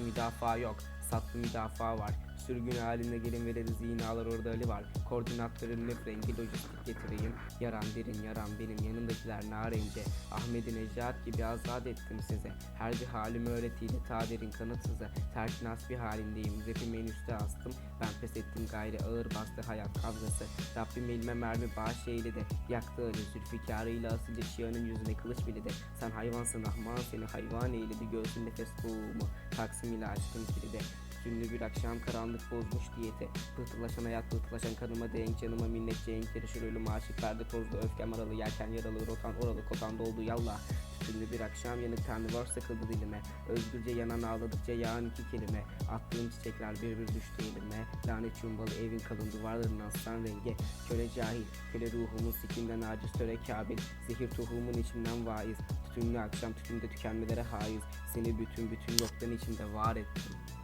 Müdafaa yok. Sattı müdafaa var. Sürgün halinde gelin veririz iğnalar orada Ali var. Koordinatların rengi lojistik getireyim. Yaran derin yaran benim yanımdakiler narence. Ahmet'i Necat gibi azat ettim size. Her bir halimi öğretiyle ta derin kanıtsızı. Terkinas bir halindeyim. Rapimi en üste astım. Ben pes ettim gayri ağır bastı hayat kavgası. Rabbim elime mermi bağış eyledi. Yaktı ölü zülfikarıyla asildi şianın yüzüne kılıç biledi. Sen hayvansın Rahman seni hayvan eyledi. Göğsün nefes boğumu. Taksim ile aşkın kilidi. Tünlü bir akşam karanlık bozmuş diyeti Pıhtılaşan hayat pıhtılaşan kanıma denk canıma. Minnet cenk Yarışır ölüm aşık perde tozlu öfkem aralı. Yelken yaralı rotan oralı kotan doldu yallah. Tünlü bir akşam yanık karnıvar sıkıldı dilime. Özgürce yanan ağladıkça yağan iki kelime. Attığım çiçekler bir bir düştü elime. Lanet yumbalı evin kalın duvarlarının aslan rengi Köle cahil, köle ruhumun sikinden aciz töre kabil. Zehir tohumun içimden vaiz. Tütünlü akşam tütünde tükenmelere haiz. Seni bütün bütün yoktan içinde var ettim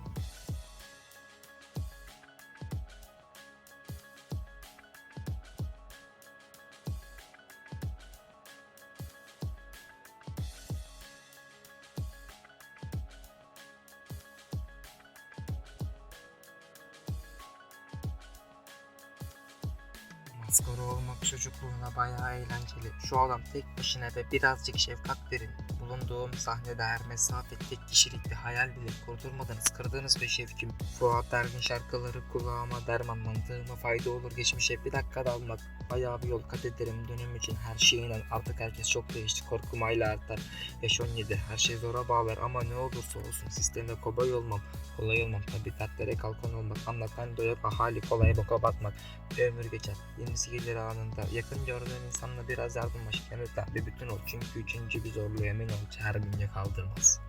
Maskara olmak çocukluğuna bayağı eğlenceli. Şu adam tek başına ve birazcık şefkat verin. Bulunduğum sahnede her mesafe tek kişilikli hayal bile kurdurmadınız, kırdınız be şevkim. Fuat Ergin şarkıları kulağıma derman mantığıma fayda olur. Geçmişe bir dakika dalmak. Bayağı bir yol kat ederim. Dönüm için her şeyinden artık herkes çok değişti. Korkum ayla artar. Yaş 17 her şey zora bağlar. Ama ne olursa olsun sisteme kobay olmam. Kolay olmam. Tabi dertlere kalkan olmak. Anlatan doyak ahali kolay boka batmak. Ömür geçer. Yenisi gelir anında. Yakın gördüğün insanla biraz yardımlaş yanıta bir bütün ol. Çünkü üçüncü bir zorluğu emin ol her bünye kaldırmaz.